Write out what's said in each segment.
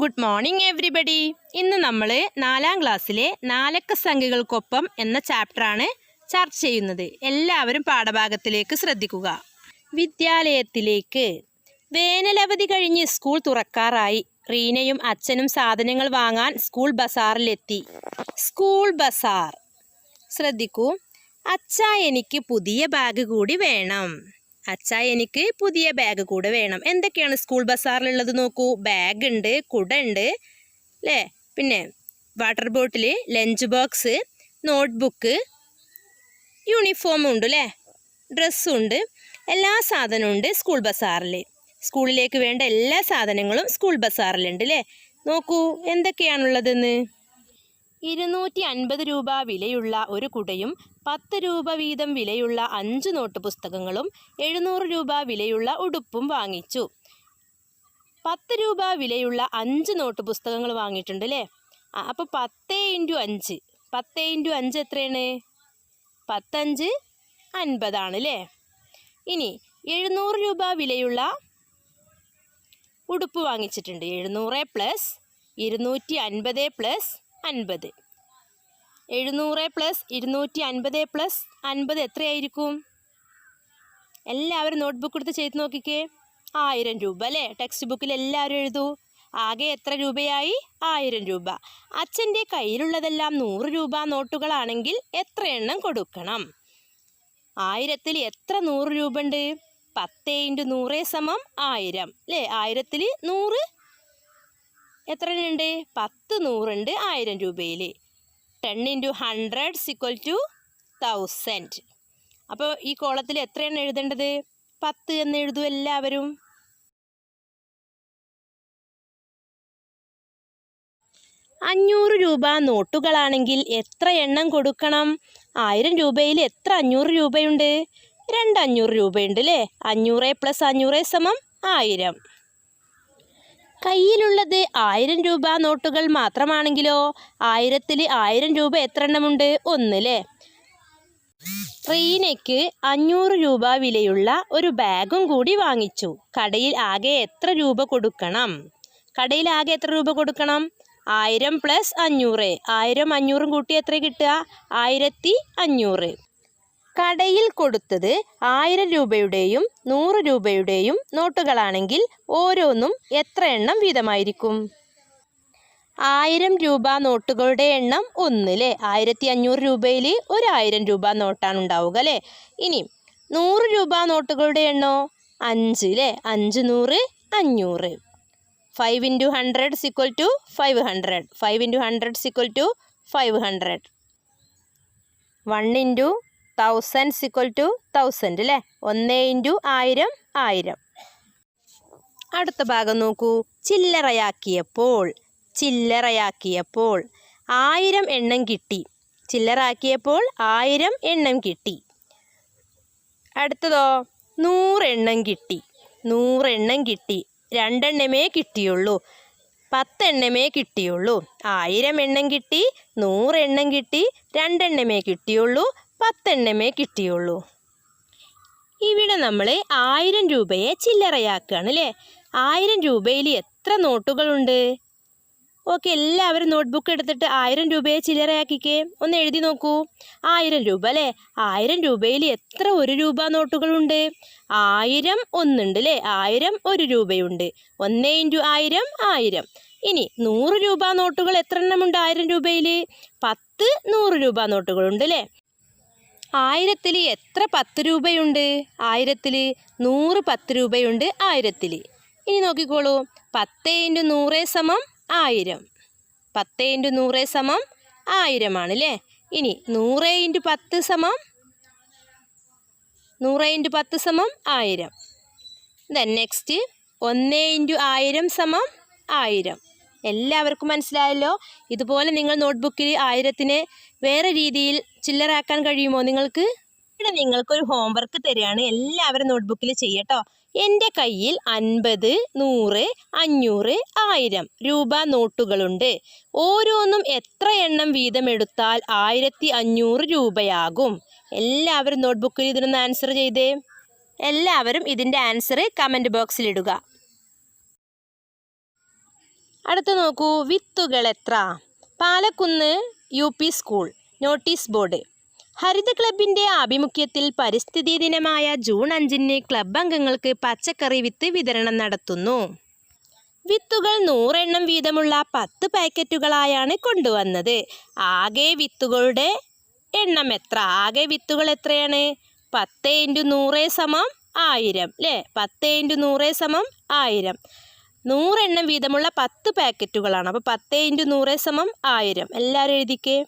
Good morning everybody ഇന്ന് നമ്മൾ നാലാം ക്ലാസ്സിലെ നാലക്ക സംഖ്യകൾക്കൊപ്പം എന്ന ചാപ്റ്ററാണ് ചർച്ച ചെയ്യുന്നത്. എല്ലാവരും പാഠഭാഗത്തിലേക്ക് ശ്രദ്ധിക്കുക. വിദ്യാലയത്തിലേക്ക്. വേനലവധി കഴിഞ്ഞ് സ്കൂൾ തുറക്കാറായി. റീനയും അച്ഛനും സാധനങ്ങൾ വാങ്ങാൻ സ്കൂൾ ബസാറിലെത്തി. സ്കൂൾ ബസാർ. ശ്രദ്ധിക്കൂ. അച്ഛ എനിക്ക് പുതിയ ബാഗ് കൂടി വേണം. അച്ഛ എനിക്ക് പുതിയ ബാഗ് കൂടെ വേണം. എന്തൊക്കെയാണ് സ്കൂൾ ബസാറിലുള്ളത് നോക്കൂ. ബാഗ് ഉണ്ട് കുട ഉണ്ട് അല്ലേ പിന്നെ water bottle lunch box notebook uniform ഉണ്ട് അല്ലേ ഡ്രസ്സും ഉണ്ട്. എല്ലാ സാധനവും ഉണ്ട് സ്കൂൾ ബസാറിൽ സ്കൂളിലേക്ക് വേണ്ട എല്ലാ സാധനങ്ങളും സ്കൂൾ ബസാറിലുണ്ട് അല്ലേ നോക്കൂ എന്തൊക്കെയാണുള്ളതെന്ന്? ഇരുന്നൂറ്റി അൻപത് രൂപ വിലയുള്ള ഒരു കുടയും പത്ത് രൂപ വീതം വിലയുള്ള അഞ്ച് നോട്ട് പുസ്തകങ്ങളും എഴുന്നൂറ് രൂപ വിലയുള്ള ഉടുപ്പും വാങ്ങിച്ചു. പത്ത് രൂപ വിലയുള്ള അഞ്ച് നോട്ട് പുസ്തകങ്ങൾ വാങ്ങിയിട്ടുണ്ട് അല്ലേ അപ്പോൾ പത്ത് ഇന്റു അഞ്ച്. പത്ത് ഇന്റു അഞ്ച് എത്രയാണ്? പത്തഞ്ച് അൻപതാണ് അല്ലേ ഇനി എഴുന്നൂറ് രൂപ വിലയുള്ള ഉടുപ്പ് വാങ്ങിച്ചിട്ടുണ്ട്. എഴുന്നൂറ് പ്ലസ് ഇരുന്നൂറ്റി അൻപത് പ്ലസ് അൻപത്. എഴുന്നൂറ് പ്ലസ് ഇരുന്നൂറ്റി അൻപത് പ്ലസ് അൻപത് എത്രയായിരിക്കും? എല്ലാവരും നോട്ട്ബുക്ക് എടുത്ത് ചെയ്ത് നോക്കിക്കേ. ആയിരം രൂപ അല്ലേ? ടെക്സ്റ്റ് ബുക്കിൽ എല്ലാവരും എഴുതൂ. ആകെ എത്ര രൂപയായി? ആയിരം രൂപ. അച്ഛന്റെ കയ്യിലുള്ളതെല്ലാം നൂറ് രൂപ നോട്ടുകളാണെങ്കിൽ എത്ര എണ്ണം കൊടുക്കണം? ആയിരത്തിൽ എത്ര നൂറ് രൂപ ഉണ്ട്? പത്ത് ഇന്റു നൂറ് സമം ആയിരം. അല്ലേ? ആയിരത്തിൽ നൂറ് എത്ര ഉണ്ട്? പത്ത് നൂറുണ്ട് ആയിരം രൂപയിൽ. Ten into hundred equal to thousand. അപ്പോൾ ഈ കോളത്തിൽ എത്രയാണ് എഴുതേണ്ടത്? പത്ത് എന്ന് എഴുതും എല്ലാവരും. അഞ്ഞൂറ് രൂപ നോട്ടുകളാണെങ്കിൽ എത്ര എണ്ണം കൊടുക്കണം? ആയിരം രൂപയിൽ എത്ര അഞ്ഞൂറ് രൂപയുണ്ട്? രണ്ട് അഞ്ഞൂറ് രൂപയുണ്ട് അല്ലേ? അഞ്ഞൂറ് പ്ലസ് അഞ്ഞൂറ് സമം ആയിരം. കയ്യിലുള്ളത് ആയിരം രൂപ നോട്ടുകൾ മാത്രമാണെങ്കിലോ? ആയിരത്തിൽ ആയിരം രൂപ എത്ര എണ്ണമുണ്ട് ഒന്നല്ലേ റീനയ്ക്ക് അഞ്ഞൂറ് രൂപ വിലയുള്ള ഒരു ബാഗും കൂടി വാങ്ങിച്ചു. കടയിൽ ആകെ എത്ര രൂപ കൊടുക്കണം? കടയിൽ ആകെ എത്ര രൂപ കൊടുക്കണം? ആയിരം പ്ലസ് അഞ്ഞൂറ്. ആയിരം അഞ്ഞൂറും കൂട്ടി എത്ര കിട്ടുക? ആയിരത്തി അഞ്ഞൂറ്. കടയിൽ കൊടുത്തത് ആയിരം രൂപയുടെയും നൂറ് രൂപയുടെയും നോട്ടുകളാണെങ്കിൽ ഓരോന്നും എത്ര എണ്ണം വീതമായിരിക്കും? ആയിരം രൂപ നോട്ടുകളുടെ എണ്ണം ഒന്ന് അല്ലേ ആയിരത്തി അഞ്ഞൂറ് രൂപയിൽ ഒരു ആയിരം രൂപ നോട്ടാണ് ഉണ്ടാവുക അല്ലേ? ഇനി നൂറ് രൂപ നോട്ടുകളുടെ എണ്ണോ? അഞ്ച് അല്ലേ അഞ്ച് നൂറ് അഞ്ഞൂറ്. Five into hundred equal to five hundred five into hundred equal to five hundred one into thousand equal to thousand അല്ലേ ഒന്ന് ഇന്റു ആയിരം ആയിരം. അടുത്ത ഭാഗം നോക്കൂ. ചില്ലറയാക്കിയപ്പോൾ ചില്ലറയാക്കിയപ്പോൾ ആയിരം എണ്ണം കിട്ടി. ചില്ലറാക്കിയപ്പോൾ ആയിരം എണ്ണം കിട്ടി. അടുത്തതോ? നൂറെണ്ണം കിട്ടി. നൂറെണ്ണം കിട്ടി. രണ്ടെണ്ണമേ കിട്ടിയുള്ളൂ. പത്തെണ്ണമേ കിട്ടിയുള്ളൂ. ആയിരം എണ്ണം കിട്ടി നൂറെണ്ണം കിട്ടി രണ്ടെണ്ണമേ കിട്ടിയുള്ളൂ. പത്തെണ്ണമേ കിട്ടിയുള്ളൂ. ഇവിടെ നമ്മൾ ആയിരം രൂപയെ ചില്ലറയാക്കുകയാണ് അല്ലേ ആയിരം രൂപയിൽ എത്ര നോട്ടുകളുണ്ട്? ഓക്കെ എല്ലാവരും നോട്ട്ബുക്ക് എടുത്തിട്ട് ആയിരം രൂപയെ ചില്ലറയാക്കിക്കേ. ഒന്ന് എഴുതി നോക്കൂ. ആയിരം രൂപ അല്ലേ? ആയിരം രൂപയിൽ എത്ര ഒരു രൂപ നോട്ടുകളുണ്ട്? ആയിരം ഒന്നുണ്ട് അല്ലേ? ആയിരം ഒരു രൂപയുണ്ട്. ഒന്ന് ഇന്റു ആയിരം ആയിരം. ഇനി നൂറ് രൂപ നോട്ടുകൾ എത്ര എണ്ണമുണ്ട് ആയിരം രൂപയിൽ? പത്ത് നൂറ് രൂപ നോട്ടുകളുണ്ട് അല്ലേ? ആയിരത്തിൽ എത്ര പത്ത് രൂപയുണ്ട്? ആയിരത്തിൽ നൂറ് പത്ത് രൂപയുണ്ട് ആയിരത്തിൽ ഇനി നോക്കിക്കോളൂ. പത്ത് ഇന്റു നൂറ് സമം ആയിരം. പത്ത് ഇന്റു നൂറ് സമം ആയിരമാണ് അല്ലേ ഇനി നൂറ് ഇന്റു പത്ത് സമം നൂറ് ഇന്റു പത്ത് സമം ആയിരം. ദെൻ നെക്സ്റ്റ് ഒന്ന് ഇന്റു ആയിരം സമം ആയിരം. എല്ലാവർക്കും മനസ്സിലായല്ലോ? ഇതുപോലെ നിങ്ങൾ നോട്ട്ബുക്കിൽ ആയിരത്തിനെ വേറെ രീതിയിൽ ചില്ലറാക്കാൻ കഴിയുമോ നിങ്ങൾക്ക്? ഇവിടെ നിങ്ങൾക്കൊരു ഹോംവർക്ക് തരികയാണ്. എല്ലാവരും നോട്ട്ബുക്കിൽ ചെയ്യട്ടോ. എന്റെ കയ്യിൽ അൻപത് നൂറ് അഞ്ഞൂറ് ആയിരം രൂപ നോട്ടുകളുണ്ട്. ഓരോന്നും എത്ര എണ്ണം വീതം എടുത്താൽ ആയിരത്തി അഞ്ഞൂറ് രൂപയാകും? എല്ലാവരും നോട്ട്ബുക്കിൽ ഇതിനൊന്ന് ആൻസർ ചെയ്തേ. എല്ലാവരും ഇതിന്റെ ആൻസർ കമന്റ് ബോക്സിൽ ഇടുക. അടുത്ത് നോക്കൂ വിത്തുകൾ എത്ര Palakkunnu U P school notice board. Haritha ക്ലബിന്റെ ആഭിമുഖ്യത്തിൽ പരിസ്ഥിതി ദിനമായ ജൂൺ അഞ്ചിന് ക്ലബ് അംഗങ്ങൾക്ക് പച്ചക്കറി വിത്ത് വിതരണം നടത്തുന്നു. വിത്തുകൾ നൂറെണ്ണം വീതമുള്ള പത്ത് പാക്കറ്റുകളായാണ് കൊണ്ടുവന്നത്. ആകെ വിത്തുകളുടെ എണ്ണം എത്ര? ആകെ വിത്തുകൾ എത്രയാണ്? പത്ത് ഇന്റു നൂറ് സമം ആയിരം അല്ലേ പത്ത് ഇന്റു നൂറ് സമം ആയിരം. നൂറെണ്ണം വീതമുള്ള പത്ത് പാക്കറ്റുകളാണ്. അപ്പോൾ പത്ത് ഇന്റു നൂറ് സമം ആയിരം. എല്ലാവരും എഴുതിക്കേ.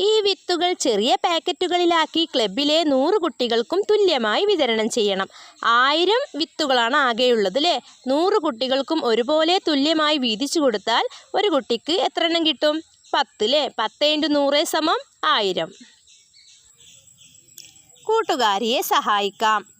ഈ വിത്തുകൾ ചെറിയ പാക്കറ്റുകളിലാക്കി ക്ലബിലെ നൂറ് കുട്ടികൾക്കും തുല്യമായി വിതരണം ചെയ്യണം. ആയിരം വിത്തുകളാണ് ആകെയുള്ളത് അല്ലേ നൂറ് കുട്ടികൾക്കും ഒരുപോലെ തുല്യമായി വീതിച്ചു കൊടുത്താൽ ഒരു കുട്ടിക്ക് എത്ര എണ്ണം കിട്ടും? പത്ത് അല്ലേ പത്ത് ഇന്റു നൂറ് സമം ആയിരം. കൂട്ടുകാരിയെ സഹായിക്കാം.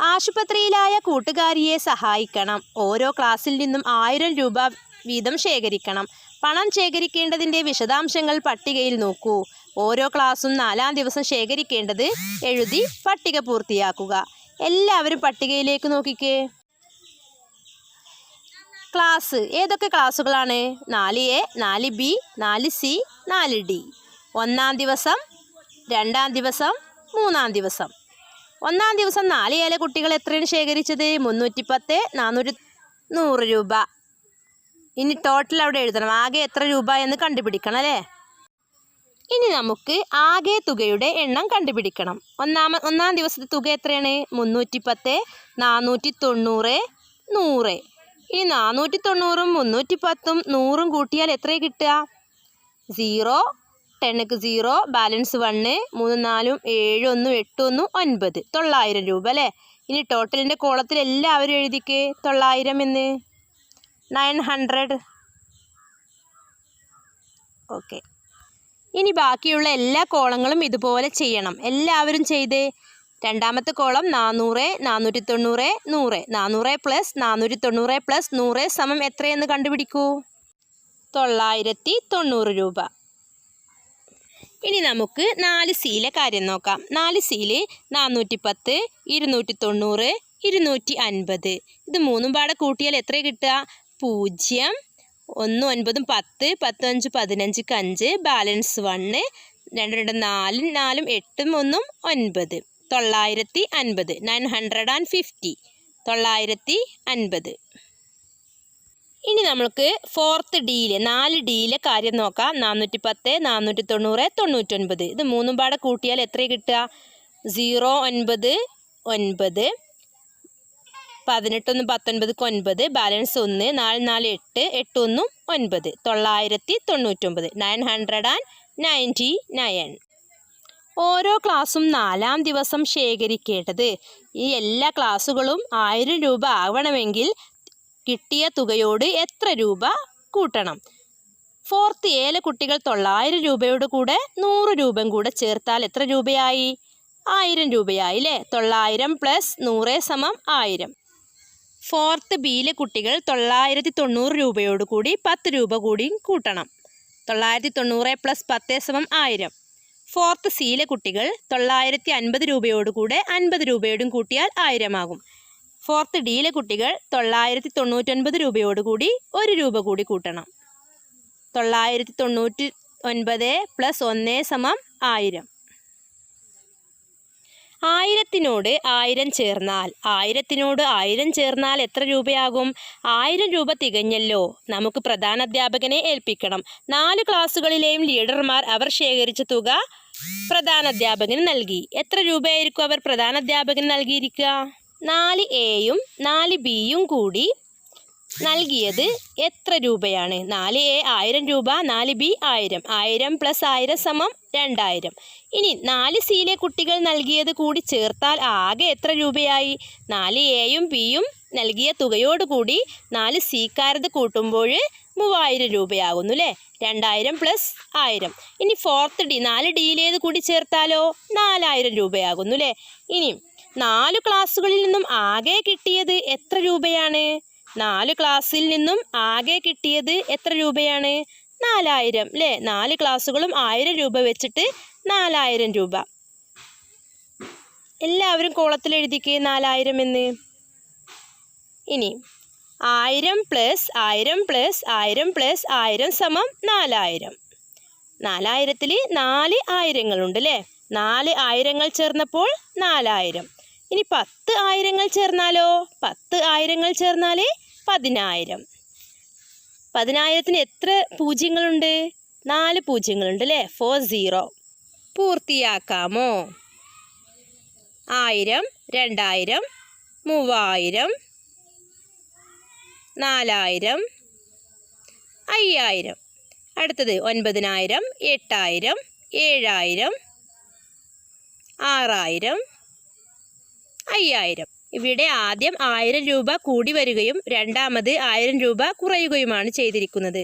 ആശുപത്രിയിലായ കൂട്ടുകാരിയെ സഹായിക്കണം. ഓരോ ക്ലാസ്സിൽ നിന്നും ആയിരം രൂപ വീതം ശേഖരിക്കണം. പണം ശേഖരിക്കേണ്ടതിന്റെ വിശദാംശങ്ങൾ പട്ടികയിൽ നോക്കൂ. ഓരോ ക്ലാസ്സും നാലാം ദിവസം ശേഖരിക്കേണ്ടത് എഴുതി പട്ടിക പൂർത്തിയാക്കുക. എല്ലാവരും പട്ടികയിലേക്ക് നോക്കിക്കേ. ക്ലാസ്. ഏതൊക്കെ ക്ലാസ്സുകളാണ്? നാല് എ നാല് ബി നാല് സി നാല് ഡി. ഒന്നാം ദിവസം രണ്ടാം ദിവസം മൂന്നാം ദിവസം. ഒന്നാം ദിവസം നാല് ഏല കുട്ടികൾ എത്രയാണ് ശേഖരിച്ചത്? മുന്നൂറ്റി പത്ത് നാനൂറ്റി നൂറ് രൂപ. ഇനി ടോട്ടൽ അവിടെ എഴുതണം. ആകെ എത്ര രൂപ എന്ന് കണ്ടുപിടിക്കണം അല്ലേ? ഇനി നമുക്ക് ആകെ തുകയുടെ എണ്ണം കണ്ടുപിടിക്കണം. ഒന്നാമ ഒന്നാം ദിവസത്തെ തുക എത്രയാണ്? മുന്നൂറ്റി പത്ത് നാനൂറ്റി തൊണ്ണൂറ് നൂറ്. ഇനി നാനൂറ്റി തൊണ്ണൂറും മുന്നൂറ്റി പത്തും നൂറും കൂട്ടിയാൽ എത്ര കിട്ടുക? സീറോ ടെണ്ണക്ക് സീറോ ബാലൻസ് വണ്ണ് മൂന്ന് നാലും ഏഴ് ഒന്നും എട്ട് ഒന്നും ഒൻപത്. തൊള്ളായിരം രൂപ അല്ലേ? ഇനി ടോട്ടലിന്റെ കോളത്തിൽ എല്ലാവരും എഴുതിക്ക്. തൊള്ളായിരം എന്ന്? നയൻ ഹൺഡ്രഡ് ഓക്കെ ഇനി ബാക്കിയുള്ള എല്ലാ കോളങ്ങളും ഇതുപോലെ ചെയ്യണം. എല്ലാവരും ചെയ്തേ. രണ്ടാമത്തെ കോളം നാനൂറ് നാനൂറ്റി തൊണ്ണൂറ് നൂറ്. നാനൂറ് പ്ലസ് നാനൂറ്റി തൊണ്ണൂറ് പ്ലസ് നൂറ് സമം എത്രയെന്ന് കണ്ടുപിടിക്കൂ? തൊള്ളായിരത്തി തൊണ്ണൂറ് രൂപ. ഇനി നമുക്ക് നാല് സീലെ കാര്യം നോക്കാം. നാല് സീൽ നാനൂറ്റി പത്ത് ഇരുന്നൂറ്റി തൊണ്ണൂറ് ഇരുന്നൂറ്റി അൻപത് ഇത് മൂന്നും പാടെ കൂട്ടിയാൽ എത്ര കിട്ടുക? പൂജ്യം ഒന്ന് ഒൻപതും പത്ത് പത്ത് അഞ്ച് പതിനഞ്ച് അഞ്ച് ബാലൻസ് വണ്ണ് രണ്ട് രണ്ട് നാലും നാലും എട്ടും ഒന്നും ഒൻപത്. തൊള്ളായിരത്തി അൻപത് നയൻ ഹൺഡ്രഡ് ആൻഡ് ഫിഫ്റ്റി. തൊള്ളായിരത്തി അൻപത്. ഇനി നമ്മൾക്ക് ഫോർത്ത് ഡിയിലെ നാല് ഡിയിലെ കാര്യം നോക്കാം. നാനൂറ്റി പത്ത് നാനൂറ്റി തൊണ്ണൂറ് തൊണ്ണൂറ്റൊൻപത്. ഇത് മൂന്നും പാടെ കൂട്ടിയാൽ എത്ര കിട്ടുക? സീറോ ഒൻപത് ഒൻപത്. പതിനെട്ടൊന്ന് പത്തൊൻപതിക്ക് ഒൻപത്. ബാലൻസ് ഒന്ന് നാല് നാല് എട്ട് എട്ട് ഒന്നും ഒൻപത്. തൊള്ളായിരത്തി തൊണ്ണൂറ്റൊമ്പത് nine hundred and ninety nine ഓരോ ക്ലാസ്സും നാലാം ദിവസം ശേഖരിക്കേണ്ടത്. ഈ എല്ലാ ക്ലാസ്സുകളും ആയിരം രൂപ ആവണമെങ്കിൽ കിട്ടിയ തുകയോട് എത്ര രൂപ കൂട്ടണം? ഫോർത്ത് ഏല കുട്ടികൾ തൊള്ളായിരം രൂപയോട് കൂടെ നൂറ് രൂപയും കൂടെ ചേർത്താൽ എത്ര രൂപയായി? ആയിരം രൂപയായി അല്ലേ തൊള്ളായിരം പ്ലസ് നൂറ് സമം ആയിരം. ഫോർത്ത് ബിയിലെ കുട്ടികൾ തൊള്ളായിരത്തി തൊണ്ണൂറ് രൂപയോട് കൂടി പത്ത് രൂപ കൂടിയും കൂട്ടണം. തൊള്ളായിരത്തി തൊണ്ണൂറ് പ്ലസ് പത്ത് സമം ആയിരം. ഫോർത്ത് സിയിലെ കുട്ടികൾ തൊള്ളായിരത്തി അൻപത് രൂപയോട് കൂടെ അൻപത് രൂപയോടും കൂട്ടിയാൽ ആയിരമാകും. ഫോർത്ത് ഡിയിലെ കുട്ടികൾ തൊള്ളായിരത്തി തൊണ്ണൂറ്റൊൻപത് രൂപയോടുകൂടി ഒരു രൂപ കൂടി കൂട്ടണം. തൊള്ളായിരത്തി തൊണ്ണൂറ്റി ഒൻപത് പ്ലസ് ഒന്ന് സമം ആയിരം. ആയിരത്തിനോട് ആയിരം ചേർന്നാൽ ആയിരത്തിനോട് ആയിരം ചേർന്നാൽ എത്ര രൂപയാകും? ആയിരം രൂപ തികഞ്ഞല്ലോ. നമുക്ക് പ്രധാന അധ്യാപകനെ ഏൽപ്പിക്കണം. നാല് ക്ലാസ്സുകളിലെയും ലീഡർമാർ അവർ ശേഖരിച്ച തുക പ്രധാന അധ്യാപകന് നൽകി. എത്ര രൂപയായിരിക്കും അവർ പ്രധാന അധ്യാപകന് നൽകിയിരിക്കുക? നാല് എയും നാല് ബിയും കൂടി നൽകിയത് എത്ര രൂപയാണ്? നാല് എ ആയിരം രൂപ നാല് ബി ആയിരം. ആയിരം പ്ലസ് ആയിരം സമം രണ്ടായിരം. ഇനി നാല് സിയിലെ കുട്ടികൾ നൽകിയത് കൂടി ചേർത്താൽ ആകെ എത്ര രൂപയായി? നാല് എയും ബിയും നൽകിയ തുകയോട് കൂടി നാല് സിക്കാരത് കൂട്ടുമ്പോൾ മൂവായിരം രൂപയാകുന്നു അല്ലേ രണ്ടായിരം പ്ലസ് ആയിരം. ഇനി ഫോർത്ത് ഡി നാല് ഡിയിലേത് കൂടി ചേർത്താലോ? നാലായിരം രൂപയാകുന്നു അല്ലേ ഇനി നാല് ക്ലാസ്സുകളിൽ നിന്നും ആകെ കിട്ടിയത് എത്ര രൂപയാണ്? നാല് ക്ലാസ്സിൽ നിന്നും ആകെ കിട്ടിയത് എത്ര രൂപയാണ്? നാലായിരം അല്ലേ നാല് ക്ലാസ്സുകളും ആയിരം രൂപ വെച്ചിട്ട് നാലായിരം രൂപ. എല്ലാവരും കോളത്തിൽ എഴുതിക്കേ നാലായിരം എന്ന്. ഇനി ആയിരം പ്ലസ് ആയിരം പ്ലസ് ആയിരം പ്ലസ് ആയിരം സമം നാലായിരം. നാലായിരത്തിൽ നാല് ആയിരങ്ങളുണ്ട് അല്ലേ നാല് ആയിരങ്ങൾ ചേർന്നപ്പോൾ നാലായിരം. ഇനി പത്ത് ആയിരങ്ങൾ ചേർന്നാലോ? പത്ത് ആയിരങ്ങൾ ചേർന്നാൽ പതിനായിരം. പതിനായിരത്തിന് എത്ര പൂജ്യങ്ങളുണ്ട്? നാല് പൂജ്യങ്ങളുണ്ട് അല്ലേ? ഫോർ സീറോ പൂർത്തിയാക്കാമോ? ആയിരം രണ്ടായിരം മൂവായിരം നാലായിരം അയ്യായിരം. അടുത്തത് ഒൻപതിനായിരം എട്ടായിരം ഏഴായിരം ആറായിരം അയ്യായിരം. ഇവിടെ ആദ്യം ആയിരം രൂപ കൂടി വരികയും രണ്ടാമത് ആയിരം രൂപ കുറയുകയുമാണ് ചെയ്തിരിക്കുന്നത്.